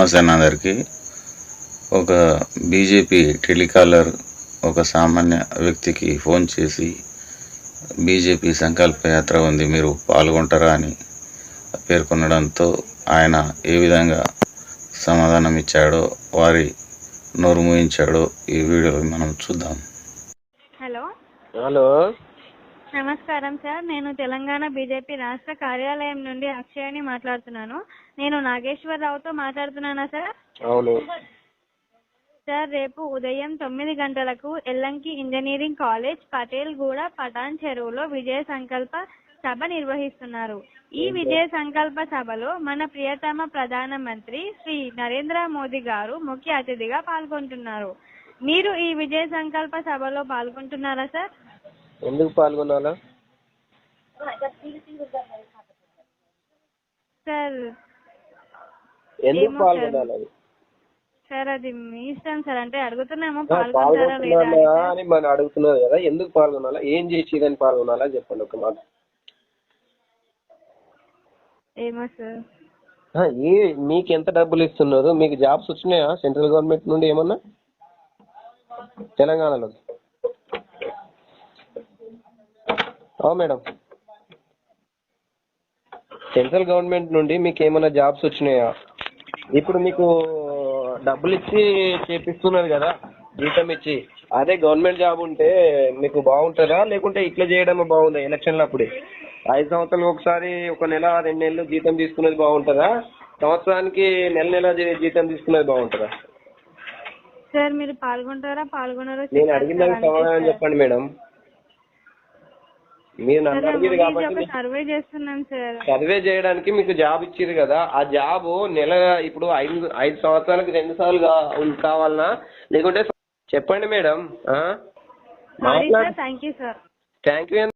నమస్తే అందరికి ఒక బీజేపీ టెలికాలర్ ఒక సామాన్య వ్యక్తికి ఫోన్ చేసి బీజేపీ సంకల్ప యాత్ర ఉంది మీరు పాల్గొంటారా అని పేర్కొనడంతో ఆయన ఏ విధంగా సమాధానం ఇచ్చాడో వారి నోరు మూయించాడో ఈ వీడియోలో మనం చూద్దాం. హలో హలో నమస్కారం సార్. నేను తెలంగాణ బీజేపీ రాష్ట్ర కార్యాలయం నుండి అక్షయని మాట్లాడుతున్నాను. నేను నాగేశ్వరరావుతో మాట్లాడుతున్నానా సార్? అవును. సార్ రేపు ఉదయం తొమ్మిది గంటలకు ఎల్లంకి ఇంజనీరింగ్ కాలేజ్ పటేల్ గూడ పటాన్ చెరువులో విజయ సంకల్ప సభ నిర్వహిస్తున్నారు. ఈ విజయ సంకల్ప సభలో మన ప్రియతమ ప్రధానమంత్రి శ్రీ నరేంద్ర మోదీ గారు ముఖ్య అతిథిగా పాల్గొంటున్నారు. మీరు ఈ విజయ సంకల్ప సభలో పాల్గొంటున్నారా సార్? ఎందుకు పాల్గొనాలా? సార్ ఎందుకు. పాల్గొనాలి? అది? సార్ అది మీ ఇష్టం సార్. అంటే అడుగుతున్నాము ఆ, పాల్గొంటారా లేదా పాల్గొంటున్నానా అని. అని మనం అడుగుతున్నారు కదా ఎందుకు పాల్గొనాలా? ఏం చేసేదని పాల్గొనాలా? చెప్పండి ఒక మాట. ఏమో సార్. ఆ, ఏ మీకు ఎంత డబ్బులు ఇస్తున్నారు? మీకు జాబ్స్ వచ్చినాయా? సెంట్రల్ గవర్నమెంట్ నుండి ఏమన్నా? తెలంగాణలో మేడం. సెంట్రల్ గవర్నమెంట్ నుండి మీకు ఏమైనా జాబ్స్ వచ్చినాయా? ఇప్పుడు మీకు డబ్బులు ఇచ్చి చేపిస్తున్నారు కదా జీతం ఇచ్చి. అదే గవర్నమెంట్ జాబ్ ఉంటే మీకు బాగుంటుందా? లేకుంటే ఇట్లా చేయడమే బాగుందా ఎలక్షన్ల అప్పుడే? ఐదు సంవత్సరాలకు ఒకసారి ఒక నెల రెండు నెలలు జీతం తీసుకునేది బాగుంటుందా? సంవత్సరానికి నెల నెల జీతం తీసుకునేది బాగుంటుందా? సార్ మీరు పాల్గొంటారా? పాల్గొనరో? నేను అడిగిన దానికి సమాధానం. చెప్పండి మేడం. మీరు నన్ను అడిగారు కాబట్టి సర్వే చేస్తున్నాం సార్. సర్వే చేయడానికి మీకు జాబ్ ఇచ్చారు కదా ఆ జాబ్ నెల ఇప్పుడు ఐదు ఐదు సంవత్సరాలకు రెండు సార్లు కావాలనా? లేకుంటే చెప్పండి మేడం థ్యాంక్ యూ